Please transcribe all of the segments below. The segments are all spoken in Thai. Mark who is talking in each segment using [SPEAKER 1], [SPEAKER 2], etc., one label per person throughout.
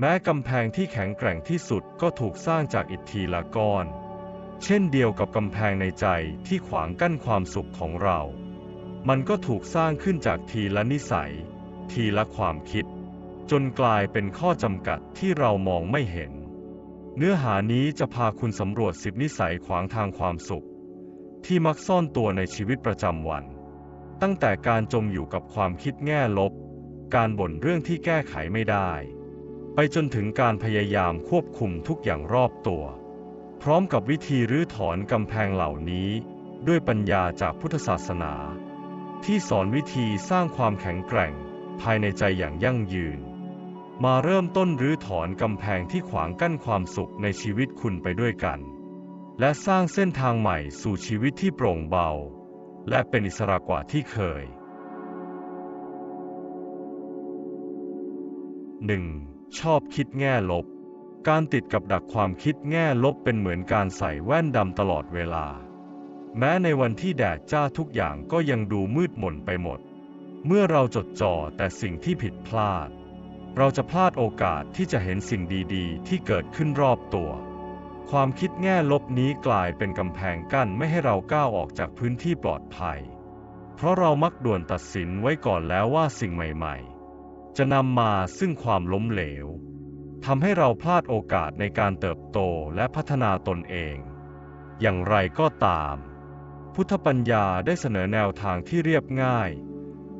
[SPEAKER 1] แม้กำแพงที่แข็งแกร่งที่สุดก็ถูกสร้างจากอิฐทีละก้อน เช่นเดียวกับกำแพงในใจที่ขวางกั้นความสุขของเรา มันก็ถูกสร้างขึ้นจากทีละนิสัย ทีละความคิด จนกลายเป็นข้อจำกัดที่เรามองไม่เห็น เนื้อหานี้จะพาคุณสำรวจสิบนิสัยขวางทางความสุข ที่มักซ่อนตัวในชีวิตประจำวัน ตั้งแต่การจมอยู่กับความคิดแง่ลบ การบ่นเรื่องที่แก้ไขไม่ได้ ไปจนถึงการพยายามควบคุมทุกอย่างรอบตัว พร้อมกับวิธีรื้อถอนกำแพงเหล่านี้ ด้วยปัญญาจากพุทธศาสนา ที่สอนวิธีสร้างความแข็งแกร่ง ภายในใจอย่างยั่งยืน มาเริ่มต้นรื้อถอนกำแพงที่ขวางกั้นความสุขในชีวิตคุณไปด้วยกัน และสร้างเส้นทางใหม่สู่ชีวิตที่โปร่งเบา และเป็นอิสระกว่าที่เคย 1. ชอบคิดแง่ลบ การติดกับดักความคิดแง่ลบเป็นเหมือนการใส่แว่นดำตลอดเวลา แม้ในวันที่แดดจ้าทุกอย่างก็ยังดูมืดมนไปหมด เมื่อเราจดจ่อแต่สิ่งที่ผิดพลาด เราจะพลาดโอกาสที่จะเห็นสิ่งดีๆ ที่เกิดขึ้นรอบตัว ความคิดแง่ลบนี้กลายเป็นกำแพงกั้นไม่ให้เราก้าวออกจากพื้นที่ปลอดภัย เพราะเรามักด่วนตัดสินไว้ก่อนแล้วว่าสิ่งใหม่ ๆ จะนำมาซึ่งความล้มเหลวทำให้เราพลาดโอกาสในการเติบโตและพัฒนาตนเอง อย่างไรก็ตาม พุทธปัญญาได้เสนอแนวทางที่เรียบง่าย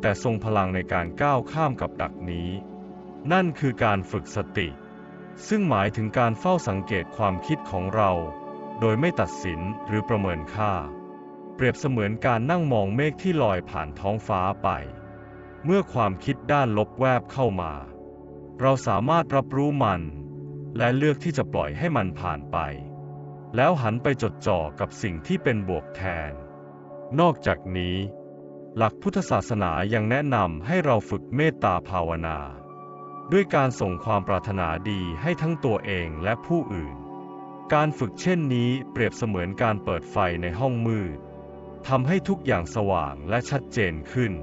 [SPEAKER 1] แต่ทรงพลังในการก้าวข้ามกับดักนี้ นั่นคือการฝึกสติ ซึ่งหมายถึงการเฝ้าสังเกตความคิดของเรา โดยไม่ตัดสินหรือประเมินค่า เปรียบเสมือนการนั่งมองเมฆที่ลอยผ่านท้องฟ้าไป เมื่อความคิดด้านลบแวบเข้ามา เราสามารถรับรู้มัน และเลือกที่จะปล่อยให้มันผ่านไป แล้วหันไปจดจ่อกับสิ่งที่เป็นบวกแทน นอกจากนี้ หลักพุทธศาสนายังแนะนำให้เราฝึกเมตตาภาวนา ด้วยการส่งความปรารถนาดีให้ทั้งตัวเองและผู้อื่น การฝึกเช่นนี้เปรียบเสมือนการเปิดไฟในห้องมืดทำให้ทุกอย่างสว่างและชัดเจนขึ้น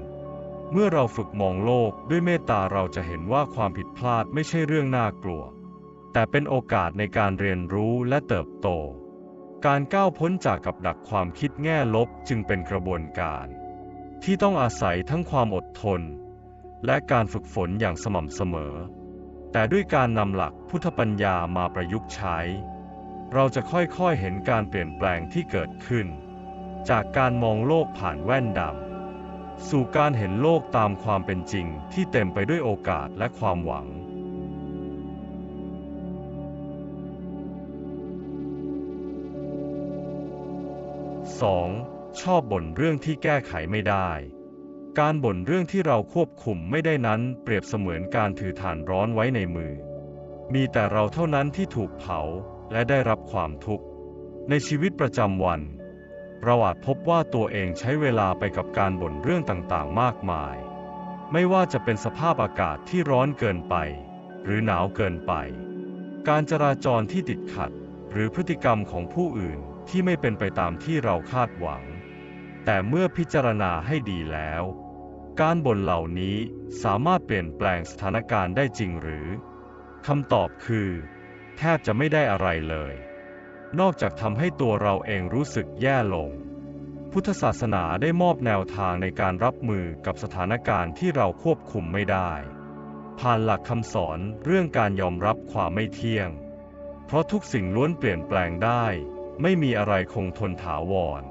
[SPEAKER 1] เมื่อเราฝึกมองโลกด้วยเมตตาเราจะเห็นว่าความผิดพลาดไม่ใช่เรื่องน่ากลัว แต่เป็นโอกาสในการเรียนรู้และเติบโต การก้าวพ้นจากกับดักความคิดแง่ลบจึงเป็นกระบวนการ ที่ต้องอาศัยทั้งความอดทน และการฝึกฝนอย่างสม่ำเสมอ แต่ด้วยการนำหลักพุทธปัญญามาประยุกต์ใช้ เราจะค่อยๆเห็นการเปลี่ยนแปลงที่เกิดขึ้น จากการมองโลกผ่านแว่นดำ สู่การเห็นโลกตามความเป็นจริงที่เต็มไปด้วยโอกาสและความหวัง 2. ชอบบ่นเรื่องที่แก้ไขไม่ได้ การบ่นเรื่องที่เราควบคุมไม่ได้นั้นเปรียบเสมือนการถือถ่านร้อนไว้ในมือ มีแต่เราเท่านั้นที่ถูกเผาและได้รับความทุกข์ ในชีวิตประจำวัน เราอาจพบว่าตัวเองใช้เวลาไปกับการบ่นเรื่องต่างๆ มากมาย ไม่ว่าจะเป็นสภาพอากาศที่ร้อนเกินไป หรือหนาวเกินไป การจราจรที่ติดขัด หรือพฤติกรรมของผู้อื่นที่ไม่เป็นไปตามที่เราคาดหวัง แต่เมื่อพิจารณาให้ดีแล้ว การบ่นเหล่านี้สามารถเปลี่ยนแปลงสถานการณ์ได้จริงหรือคำตอบคือ แทบจะไม่ได้อะไรเลย นอกจากทำให้ตัวเราเองรู้สึกแย่ลง พุทธศาสนาได้มอบแนวทางในการรับมือกับสถานการณ์ที่เราควบคุมไม่ได้ ผ่านหลักคำสอนเรื่องการยอมรับความไม่เที่ยง เพราะทุกสิ่งล้วนเปลี่ยนแปลงได้ ไม่มีอะไรคงทนถาวร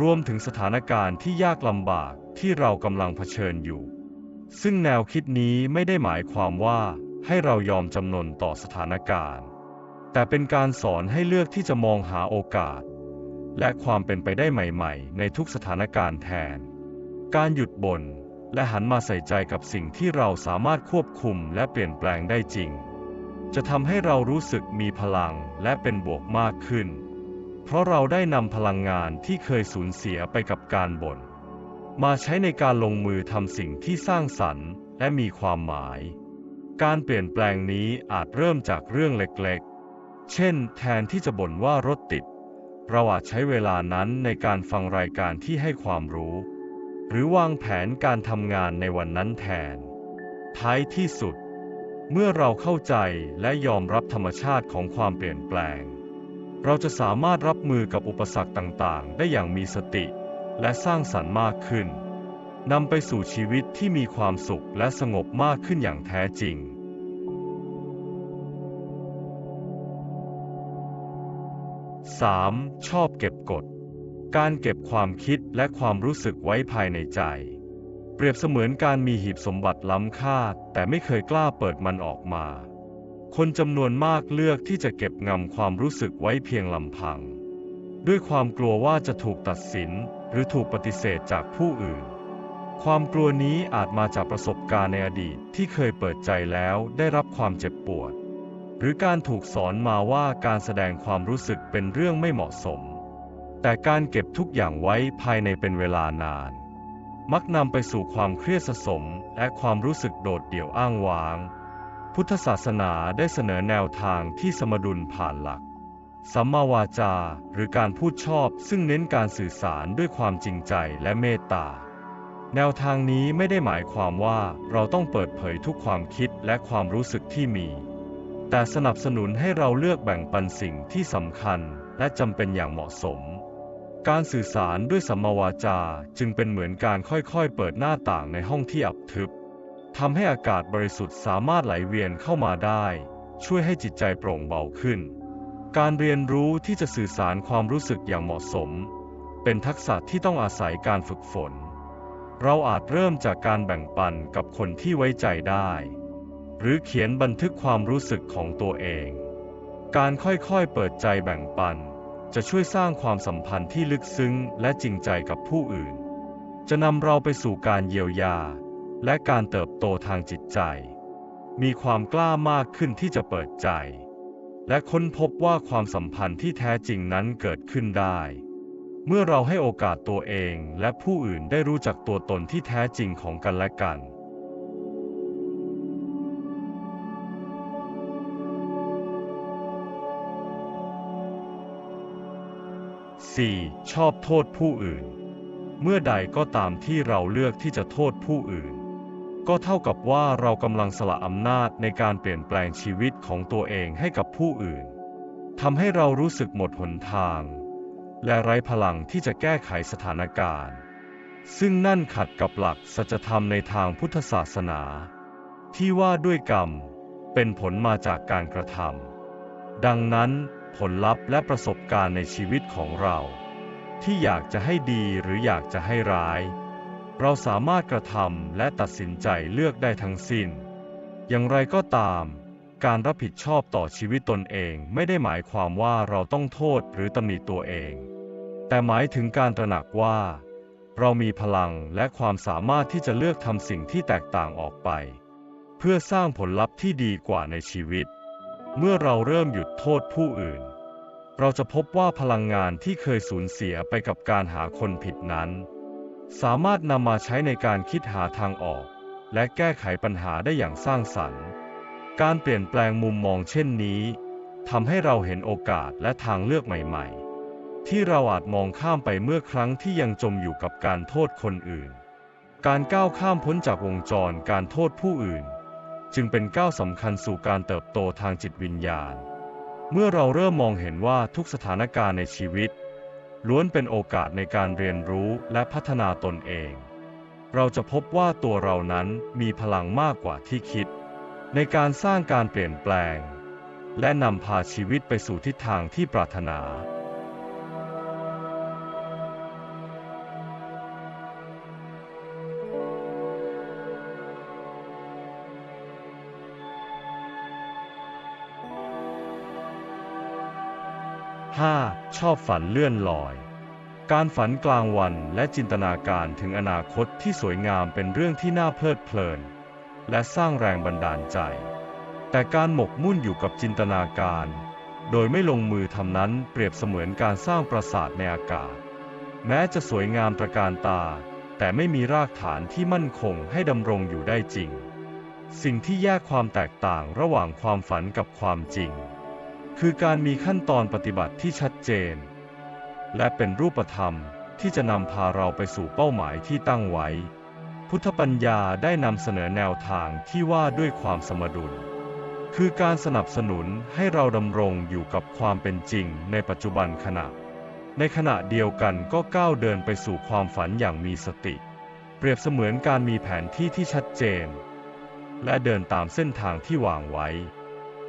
[SPEAKER 1] รวมถึงสถานการณ์ที่ยากลำบากที่เรากำลังเผชิญอยู่ ซึ่งแนวคิดนี้ไม่ได้หมายความว่าให้เรายอมจำนนต่อสถานการณ์ แต่เป็นการสอนให้เลือกที่จะมองหาโอกาส และความเป็นไปได้ใหม่ๆ ในทุกสถานการณ์แทน การหยุดบน่นและหันมาใส่ใจกับสิ่งที่เราสามารถควบคุมและเปลี่ยนแปลงได้จริง จะทำให้เรารู้สึกมีพลังและเป็นบวกมากขึ้น เพราะเราได้นำพลังงานที่เคยสูญเสียไปกับการบน่นมาใช้ในการลงมือทำสิ่งที่สร้างสรรค์ และมีความหมาย การเปลี่ยนแปลงนี้อาจเริ่มจากเรื่องเล็กๆ เช่น แทนที่จะบ่นว่ารถติด เราอาจใช้เวลานั้นในการฟังรายการที่ให้ความรู้ หรือวางแผนการทำงานในวันนั้นแทน ท้ายที่สุด เมื่อเราเข้าใจและยอมรับธรรมชาติของความเปลี่ยนแปลง เราจะสามารถรับมือกับอุปสรรคต่างๆ ได้อย่างมีสติ และสร้างสรรค์มากขึ้นนำไปสู่ชีวิตที่มีความสุขและสงบมากขึ้นอย่างแท้จริง 3. ชอบเก็บกด การเก็บความคิดและความรู้สึกไว้ภายในใจ เปรียบเสมือนการมีหีบสมบัติล้ำค่า แต่ไม่เคยกล้าเปิดมันออกมา คนจำนวนมากเลือกที่จะเก็บงำความรู้สึกไว้เพียงลำพัง ด้วยความกลัวว่าจะถูกตัดสิน หรือถูกปฏิเสธจากผู้อื่น ความกลัวนี้อาจมาจากประสบการณ์ในอดีตที่เคยเปิดใจแล้วได้รับความเจ็บปวด หรือการถูกสอนมาว่าการแสดงความรู้สึกเป็นเรื่องไม่เหมาะสม แต่การเก็บทุกอย่างไว้ภายในเป็นเวลานาน มักนำไปสู่ความเครียดสะสมและความรู้สึกโดดเดี่ยวอ้างว้าง พุทธศาสนาได้เสนอแนวทางที่สมดุลผ่านหลัก สัมมาวาจาหรือการพูดชอบซึ่งเน้นการสื่อสารด้วยความจริงใจและเมตตาแนวทางนี้ไม่ได้หมายความว่าเราต้องเปิดเผยทุกความคิดและความรู้สึกที่มี แต่สนับสนุนให้เราเลือกแบ่งปันสิ่งที่สำคัญและจำเป็นอย่างเหมาะสม การสื่อสารด้วยสัมมาวาจาจึงเป็นเหมือนการค่อยๆ เปิดหน้าต่างในห้องที่อับทึบทำให้อากาศบริสุทธิ์สามารถไหลเวียนเข้ามาได้ ช่วยให้จิตใจโปร่งเบาขึ้น การเรียนรู้ที่จะสื่อสารความรู้สึกอย่างเหมาะสม เป็นทักษะที่ต้องอาศัยการฝึกฝน เราอาจเริ่มจากการแบ่งปันกับคนที่ไว้ใจได้ หรือเขียนบันทึกความรู้สึกของตัวเอง การค่อยๆเปิดใจแบ่งปัน จะช่วยสร้างความสัมพันธ์ที่ลึกซึ้งและจริงใจกับผู้อื่น จะนำเราไปสู่การเยียวยา และการเติบโตทางจิตใจ มีความกล้ามากขึ้นที่จะเปิดใจ และค้นพบว่าความสัมพันธ์ที่แท้จริงนั้นเกิดขึ้นได้ เมื่อเราให้โอกาสตัวเองและผู้อื่นได้รู้จักตัวตนที่แท้จริงของกันและกัน 4. ชอบโทษผู้อื่น เมื่อใดก็ตามที่เราเลือกที่จะโทษผู้อื่น ก็เท่ากับว่าเรากำลังสละอำนาจในการเปลี่ยนแปลงชีวิตของตัวเองให้กับผู้อื่นทำให้เรารู้สึกหมดหนทาง และไร้พลังที่จะแก้ไขสถานการณ์ ซึ่งนั่นขัดกับหลักสัจธรรมในทางพุทธศาสนา ที่ว่าด้วยกรรม เป็นผลมาจากการกระทำดังนั้น ผลลัพธ์และประสบการณ์ในชีวิตของเรา ที่อยากจะให้ดีหรืออยากจะให้ร้าย เราสามารถกระทำและตัดสินใจเลือกได้ทั้งสิ้น อย่างไรก็ตาม การรับผิดชอบต่อชีวิตตนเองไม่ได้หมายความว่าเราต้องโทษหรือตำหนิตัวเอง แต่หมายถึงการตระหนักว่า เรามีพลังและความสามารถที่จะเลือกทำสิ่งที่แตกต่างออกไป เพื่อสร้างผลลัพธ์ที่ดีกว่าในชีวิต เมื่อเราเริ่มหยุดโทษผู้อื่น เราจะพบว่าพลังงานที่เคยสูญเสียไปกับการหาคนผิดนั้น สามารถนำมาใช้ในการคิดหาทางออก และแก้ไขปัญหาได้อย่างสร้างสรรค์ การเปลี่ยนแปลงมุมมองเช่นนี้ทำให้เราเห็นโอกาสและทางเลือกใหม่ ๆ ที่เราอาจมองข้ามไปเมื่อครั้งที่ยังจมอยู่กับการโทษคนอื่น การก้าวข้ามพ้นจากวงจรการโทษผู้อื่น จึงเป็นก้าวสำคัญสู่การเติบโตทางจิตวิญญาณ เมื่อเราเริ่มมองเห็นว่าทุกสถานการณ์ในชีวิต ล้วนเป็นโอกาสในการเรียนรู้และพัฒนาตนเอง เราจะพบว่าตัวเรานั้นมีพลังมากกว่าที่คิด ในการสร้างการเปลี่ยนแปลง และนำพาชีวิตไปสู่ทิศทางที่ปรารถนา 5. ชอบฝันเลื่อนลอย การฝันกลางวันและจินตนาการถึงอนาคตที่สวยงามเป็นเรื่องที่น่าเพลิดเพลิน และสร้างแรงบันดาลใจ แต่การหมกมุ่นอยู่กับจินตนาการ โดยไม่ลงมือทำนั้นเปรียบเสมือนการสร้างปราสาทในอากาศ แม้จะสวยงามตระการตา แต่ไม่มีรากฐานที่มั่นคงให้ดำรงอยู่ได้จริง สิ่งที่แยกความแตกต่างระหว่างความฝันกับความจริง คือการมีขั้นตอนปฏิบัติที่ชัดเจน และเป็นรูปธรรมที่จะนำพาเราไปสู่เป้าหมายที่ตั้งไว้ พุทธปัญญาได้นำเสนอแนวทางที่ว่าด้วยความสมดุล คือการสนับสนุนให้เราดำรงอยู่กับความเป็นจริงในปัจจุบันขณะ ในขณะเดียวกันก็ก้าวเดินไปสู่ความฝันอย่างมีสติ เปรียบเสมือนการมีแผนที่ที่ชัดเจน และเดินตามเส้นทางที่วางไว้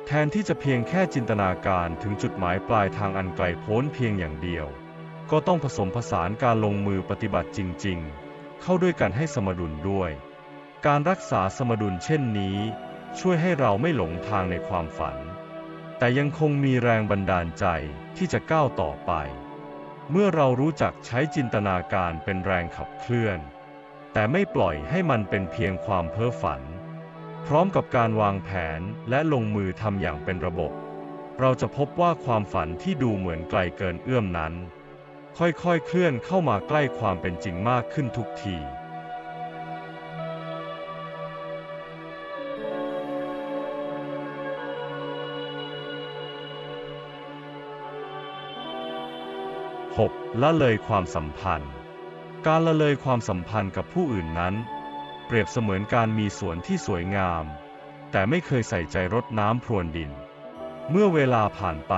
[SPEAKER 1] แทนที่จะเพียงแค่จินตนาการถึงจุดหมายปลายทางอันไกลโพ้นเพียงอย่างเดียว ก็ต้องผสมผสานการลงมือปฏิบัติจริง ๆ เข้าด้วยกันให้สมดุลด้วย การรักษาสมดุลเช่นนี้ ช่วยให้เราไม่หลงทางในความฝัน แต่ยังคงมีแรงบันดาลใจที่จะก้าวต่อไป เมื่อเรารู้จักใช้จินตนาการเป็นแรงขับเคลื่อน แต่ไม่ปล่อยให้มันเป็นเพียงความเพ้อฝัน พร้อมกับการวางแผนและลงมือทำอย่างเป็นระบบ เราจะพบว่าความฝันที่ดูเหมือนไกลเกินเอื้อมนั้น ค่อยๆ เคลื่อนเข้ามาใกล้ความเป็นจริงมากขึ้นทุกที 6. ละเลยความสัมพันธ์ การละเลยความสัมพันธ์กับผู้อื่นนั้น เปรียบเสมือนการมีสวนที่สวยงาม แต่ไม่เคยใส่ใจรดน้ำพรวนดิน เมื่อเวลาผ่านไป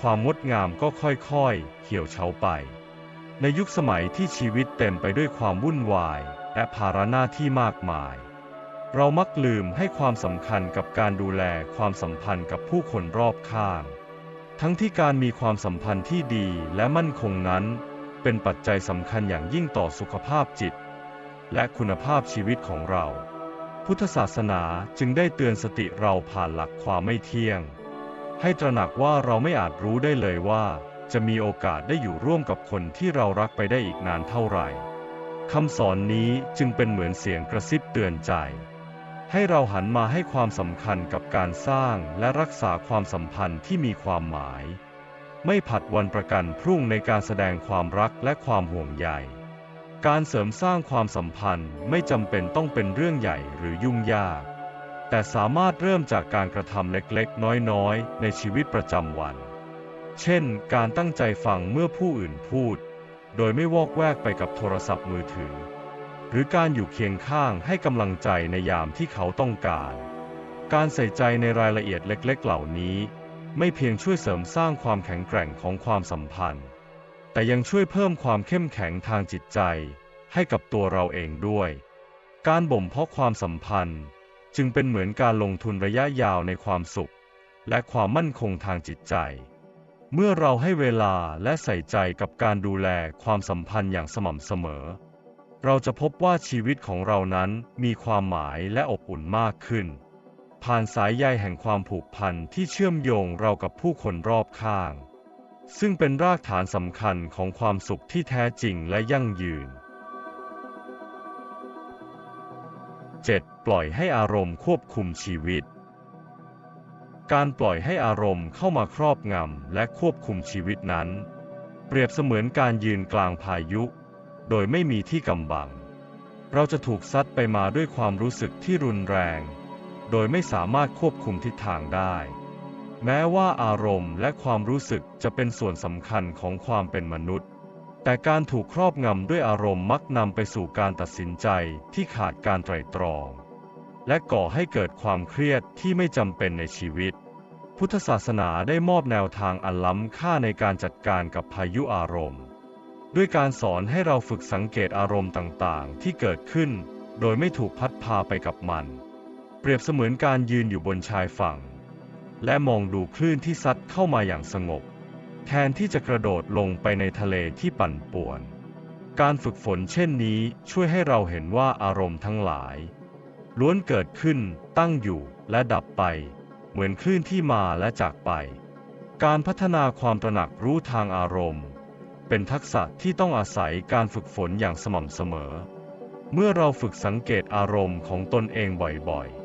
[SPEAKER 1] ความงดงามก็ค่อยๆ เหี่ยวเฉาไป ในยุคสมัยที่ชีวิตเต็มไปด้วยความวุ่นวาย และภาระหน้าที่มากมาย เรามักลืมให้ความสำคัญกับการดูแลความสัมพันธ์กับผู้คนรอบข้าง ทั้งที่การมีความสัมพันธ์ที่ดีและมั่นคงนั้น เป็นปัจจัยสำคัญอย่างยิ่งต่อสุขภาพจิต และคุณภาพชีวิตของเรา พุทธศาสนาจึงได้เตือนสติเราผ่านหลักความไม่เที่ยง ให้ตระหนักว่าเราไม่อาจรู้ได้เลยว่า จะมีโอกาสได้อยู่ร่วมกับคนที่เรารักไปได้อีกนานเท่าไหร่คำสอนนี้จึงเป็นเหมือนเสียงกระซิบเตือนใจให้เราหันมาให้ความสำคัญกับการสร้างและรักษาความสัมพันธ์ที่มีความหมาย ไม่ผัดวันประกันพรุ่งในการแสดงความรักและความห่วงใย การเสริมสร้างความสัมพันธ์ไม่จำเป็นต้องเป็นเรื่องใหญ่หรือยุ่งยาก แต่สามารถเริ่มจากการกระทำเล็กๆ น้อยๆ ในชีวิตประจำวัน เช่น การตั้งใจฟังเมื่อผู้อื่นพูด โดยไม่วอกแวกไปกับโทรศัพท์มือถือ หรือการอยู่เคียงข้างให้กำลังใจในยามที่เขาต้องการ การใส่ใจในรายละเอียดเล็กๆ เหล่านี้ ไม่เพียงช่วยเสริมสร้างความแข็งแกร่งของความสัมพันธ์ แต่ยังช่วยเพิ่มความเข้มแข็งทางจิตใจให้กับตัวเราเองด้วย การบ่มเพาะความสัมพันธ์ จึงเป็นเหมือนการลงทุนระยะยาวในความสุข และความมั่นคงทางจิตใจ เมื่อเราให้เวลาและใส่ใจกับการดูแลความสัมพันธ์อย่างสม่ำเสมอ เราจะพบว่าชีวิตของเรานั้นมีความหมายและอบอุ่นมากขึ้น ผ่านสายใยแห่งความผูกพันที่เชื่อมโยงเรากับผู้คนรอบข้าง ซึ่งเป็นรากฐานสำคัญของความสุขที่แท้จริงและยั่งยืน 7. ปล่อยให้อารมณ์ควบคุมชีวิต การปล่อยให้อารมณ์เข้ามาครอบงำและควบคุมชีวิตนั้น เปรียบเสมือนการยืนกลางพายุ โดยไม่มีที่กำบัง เราจะถูกซัดไปมาด้วยความรู้สึกที่รุนแรง โดยไม่สามารถควบคุมทิศทางได้ แม้ว่าอารมณ์และความรู้สึกจะเป็นส่วนสำคัญของความเป็นมนุษย์ แต่การถูกครอบงำด้วยอารมณ์มักนำไปสู่การตัดสินใจที่ขาดการไตร่ตรอง และก่อให้เกิดความเครียดที่ไม่จำเป็นในชีวิต พุทธศาสนาได้มอบแนวทางอันล้ำค่าในการจัดการกับพายุอารมณ์ ด้วยการสอนให้เราฝึกสังเกตอารมณ์ต่างๆ ที่เกิดขึ้น โดยไม่ถูกพัดพาไปกับมัน เปรียบเสมือนการยืนอยู่บนชายฝั่ง และมองดูคลื่นที่ซัดเข้ามาอย่างสงบ แทนที่จะกระโดดลงไปในทะเลที่ปั่นป่วน การฝึกฝนเช่นนี้ช่วยให้เราเห็นว่าอารมณ์ทั้งหลาย ล้วนเกิดขึ้น ตั้งอยู่และดับไป เหมือนคลื่นที่มาและจากไป การพัฒนาความตระหนักรู้ทางอารมณ์ เป็นทักษะที่ต้องอาศัยการฝึกฝนอย่างสม่ำเสมอ เมื่อเราฝึกสังเกตอารมณ์ของตนเองบ่อยๆ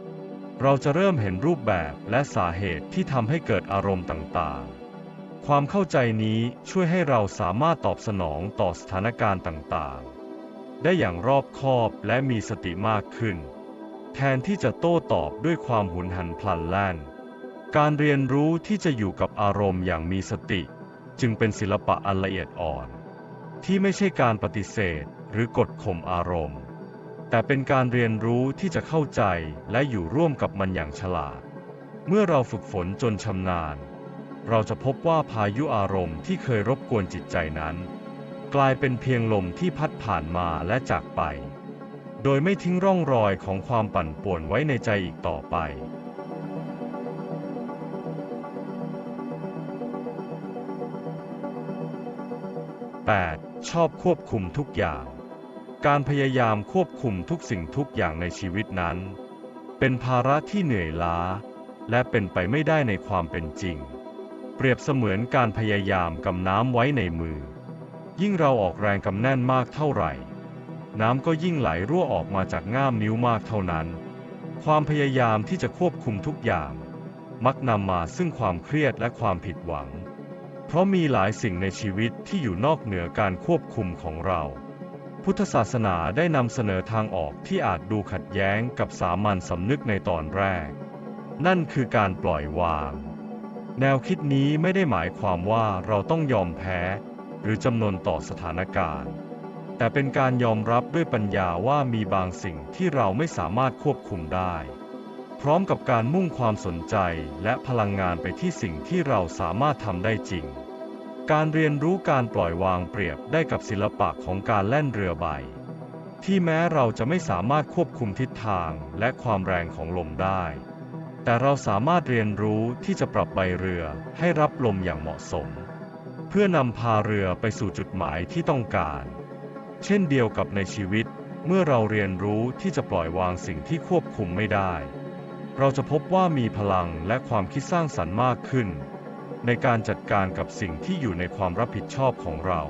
[SPEAKER 1] เราจะเริ่มเห็นรูปแบบและสาเหตุที่ทำให้เกิดอารมณ์ต่างๆ ความเข้าใจนี้ช่วยให้เราสามารถตอบสนองต่อสถานการณ์ต่างๆ ได้อย่างรอบคอบและมีสติมากขึ้น แทนที่จะโต้ตอบด้วยความหุนหันพลันแล่น การเรียนรู้ที่จะอยู่กับอารมณ์อย่างมีสติ จึงเป็นศิลปะอันละเอียดอ่อน ที่ไม่ใช่การปฏิเสธหรือกดข่มอารมณ์ แต่เป็นการเรียนรู้ที่จะเข้าใจและอยู่ร่วมกับมันอย่างฉลาด เมื่อเราฝึกฝนจนชำนาญ เราจะพบว่าพายุอารมณ์ที่เคยรบกวนจิตใจนั้น กลายเป็นเพียงลมที่พัดผ่านมาและจากไป โดยไม่ทิ้งร่องรอยของความปั่นป่วนไว้ในใจอีกต่อไป 8. ชอบควบคุมทุกอย่าง การพยายามควบคุมทุกสิ่งทุกอย่างในชีวิตนั้น เป็นภาระที่เหนื่อยล้า และเป็นไปไม่ได้ในความเป็นจริง เปรียบเสมือนการพยายามกำน้ำไว้ในมือ ยิ่งเราออกแรงกำแน่นมากเท่าไหร่ น้ำก็ยิ่งไหลรั่วออกมาจากง่ามนิ้วมากเท่านั้น ความพยายามที่จะควบคุมทุกอย่าง มักนำมาซึ่งความเครียดและความผิดหวัง เพราะมีหลายสิ่งในชีวิตที่อยู่นอกเหนือการควบคุมของเรา พุทธศาสนาได้นำเสนอทางออกที่อาจดูขัดแย้งกับสามัญสำนึกในตอนแรก นั่นคือการปล่อยวาง แนวคิดนี้ไม่ได้หมายความว่าเราต้องยอมแพ้ หรือจำนนต่อสถานการณ์ แต่เป็นการยอมรับด้วยปัญญาว่ามีบางสิ่งที่เราไม่สามารถควบคุมได้ พร้อมกับการมุ่งความสนใจและพลังงานไปที่สิ่งที่เราสามารถทำได้จริง การเรียนรู้การปล่อยวางเปรียบได้กับศิลปะของการแล่นเรือใบ ที่แม้เราจะไม่สามารถควบคุมทิศทางและความแรงของลมได้ แต่เราสามารถเรียนรู้ที่จะปรับใบเรือให้รับลมอย่างเหมาะสม เพื่อนำพาเรือไปสู่จุดหมายที่ต้องการ เช่นเดียวกับในชีวิต เมื่อเราเรียนรู้ที่จะปล่อยวางสิ่งที่ควบคุมไม่ได้ เราจะพบว่ามีพลังและความคิดสร้างสรรค์มากขึ้น ในการจัดการกับสิ่งที่อยู่ในความรับผิดชอบของเรา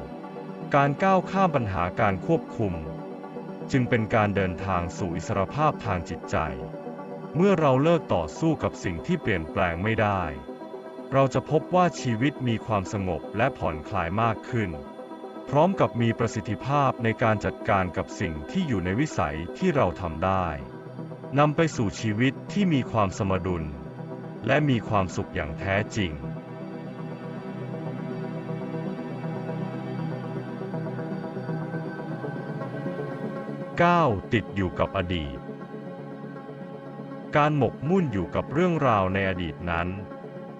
[SPEAKER 1] การก้าวข้ามปัญหาการควบคุม จึงเป็นการเดินทางสู่อิสรภาพทางจิตใจ เมื่อเราเลิกต่อสู้กับสิ่งที่เปลี่ยนแปลงไม่ได้ เราจะพบว่าชีวิตมีความสงบและผ่อนคลายมากขึ้น พร้อมกับมีประสิทธิภาพในการจัดการกับสิ่งที่อยู่ในวิสัยที่เราทำได้นำไปสู่ชีวิตที่มีความสมดุล และมีความสุขอย่างแท้จริง 9. ติดอยู่กับอดีต การหมกมุ่นอยู่กับเรื่องราวในอดีตนั้น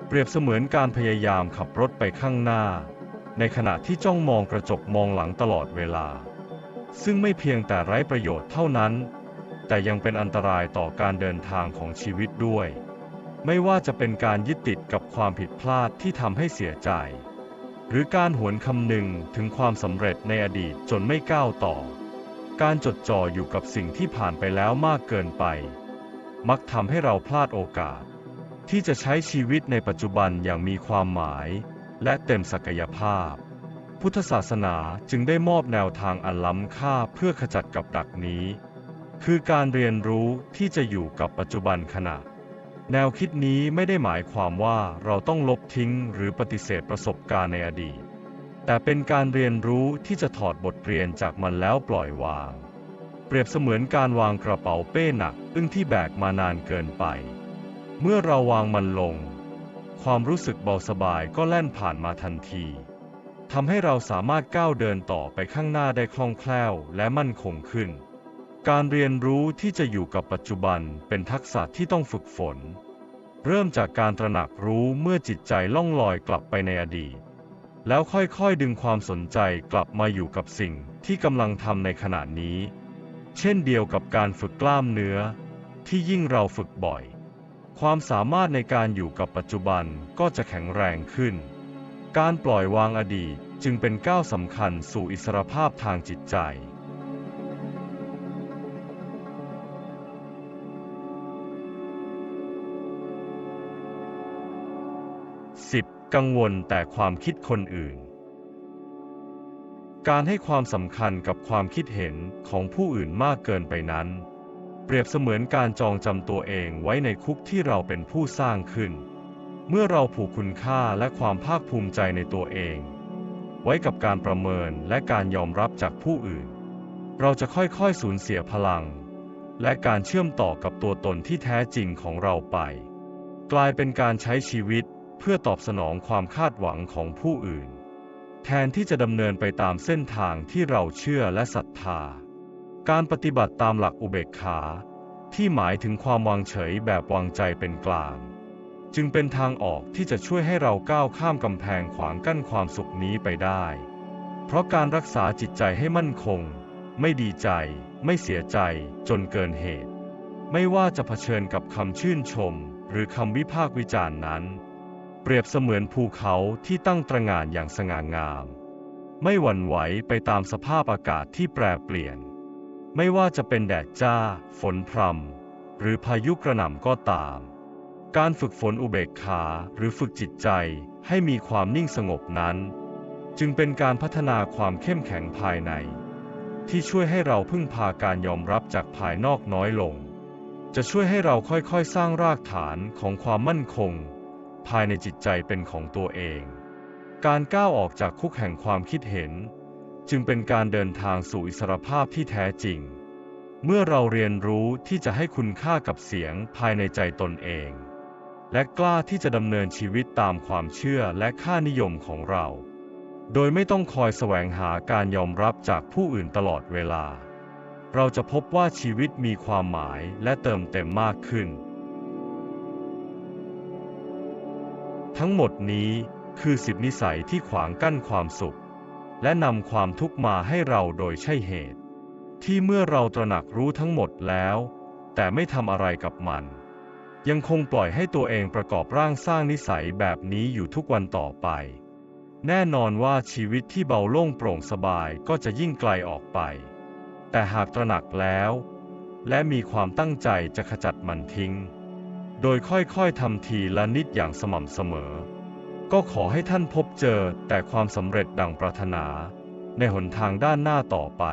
[SPEAKER 1] เปรียบเสมือนการพยายามขับรถไปข้างหน้า ในขณะที่จ้องมองกระจกมองหลังตลอดเวลา ซึ่งไม่เพียงแต่ไร้ประโยชน์เท่านั้น แต่ยังเป็นอันตรายต่อการเดินทางของชีวิตด้วย ไม่ว่าจะเป็นการยึดติดกับความผิดพลาดที่ทำให้เสียใจ หรือการหวนคำนึงถึงความสำเร็จในอดีตจนไม่ก้าวต่อ การจดจ่ออยู่กับสิ่งที่ผ่านไปแล้วมากเกินไป มักทำให้เราพลาดโอกาส ที่จะใช้ชีวิตในปัจจุบันอย่างมีความหมาย และเต็มศักยภาพ พุทธศาสนาจึงได้มอบแนวทางอันล้ำค่าเพื่อขจัดกับดักนี้ คือการเรียนรู้ที่จะอยู่กับปัจจุบันขณะ แนวคิดนี้ไม่ได้หมายความว่าเราต้องลบทิ้งหรือปฏิเสธประสบการณ์ในอดีต แต่เป็นการเรียนรู้ที่จะถอดบทเรียนจากมันแล้วปล่อยวาง เปรียบเสมือนการวางกระเป๋าเป้หนักอึ้งที่แบกมานานเกินไป เมื่อเราวางมันลง ความรู้สึกเบาสบายก็แล่นผ่านมาทันทีทำให้เราสามารถก้าวเดินต่อไปข้างหน้าได้คล่องแคล่วและมั่นคงขึ้น การเรียนรู้ที่จะอยู่กับปัจจุบันเป็นทักษะที่ต้องฝึกฝน เริ่มจากการตระหนักรู้เมื่อจิตใจล่องลอยกลับไปในอดีต แล้วค่อยๆดึงความสนใจกลับมาอยู่กับสิ่งที่กำลังทำในขณะนี้ เช่นเดียวกับการฝึกกล้ามเนื้อ ที่ยิ่งเราฝึกบ่อย ความสามารถในการอยู่กับปัจจุบันก็จะแข็งแรงขึ้น การปล่อยวางอดีตจึงเป็นก้าวสำคัญสู่อิสรภาพทางจิตใจ 10. กังวลแต่ความคิดคนอื่น การให้ความสำคัญกับความคิดเห็นของผู้อื่นมากเกินไปนั้น เปรียบเสมือนการจองจำตัวเองไว้ในคุกที่เราเป็นผู้สร้างขึ้น เมื่อเราผูกคุณค่าและความภาคภูมิใจในตัวเอง ไว้กับการประเมินและการยอมรับจากผู้อื่น เราจะค่อยๆสูญเสียพลัง และการเชื่อมต่อกับตัวตนที่แท้จริงของเราไป กลายเป็นการใช้ชีวิต เพื่อตอบสนองความคาดหวังของผู้อื่น แทนที่จะดำเนินไปตามเส้นทางที่เราเชื่อและศรัทธา การปฏิบัติตามหลักอุเบกขา ที่หมายถึงความวางเฉยแบบวางใจเป็นกลาง จึงเป็นทางออกที่จะช่วยให้เราก้าวข้ามกำแพงขวางกั้นความสุขนี้ไปได้ เพราะการรักษาจิตใจให้มั่นคง ไม่ดีใจ ไม่เสียใจ จนเกินเหตุ ไม่ว่าจะเผชิญกับคำชื่นชม หรือคำวิพากษ์วิจารณ์นั้น เปรียบเสมือนภูเขาที่ตั้งตระหง่านอย่างสง่างาม ไม่หวั่นไหวไปตามสภาพอากาศที่แปรเปลี่ยน ไม่ว่าจะเป็นแดดจ้า ฝนพรำหรือพายุกระหน่ำก็ตาม การฝึกฝนอุเบกขาหรือฝึกจิตใจให้มีความนิ่งสงบนั้น จึงเป็นการพัฒนาความเข้มแข็งภายใน ที่ช่วยให้เราพึ่งพาการยอมรับจากภายนอกน้อยลง จะช่วยให้เราค่อยๆ สร้างรากฐานของความมั่นคง ภายในจิตใจเป็นของตัวเอง การก้าวออกจากคุกแห่งความคิดเห็น จึงเป็นการเดินทางสู่อิสรภาพที่แท้จริง เมื่อเราเรียนรู้ที่จะให้คุณค่ากับเสียงภายในใจตนเอง และกล้าที่จะดำเนินชีวิตตามความเชื่อและค่านิยมของเรา โดยไม่ต้องคอยแสวงหาการยอมรับจากผู้อื่นตลอดเวลา เราจะพบว่าชีวิตมีความหมายและเติมเต็มมากขึ้น ทั้งหมดนี้คือสิบนิสัยที่ขวางกั้นความสุข และนำความทุกข์มาให้เราโดยใช่เหตุ ที่เมื่อเราตระหนักรู้ทั้งหมดแล้ว แต่ไม่ทำอะไรกับมัน ยังคงปล่อยให้ตัวเองประกอบร่างสร้างนิสัยแบบนี้อยู่ทุกวันต่อไป แน่นอนว่าชีวิตที่เบาโล่งโปร่งสบายก็จะยิ่งไกลออกไป แต่หากตระหนักแล้ว และมีความตั้งใจจะขจัดมันทิ้ง โดยค่อยๆทำทีละนิดอย่างสม่ำเสมอ ก็ขอให้ท่านพบเจอแต่ความสำเร็จดังปรารถนา ในหนทางด้านหน้าต่อไป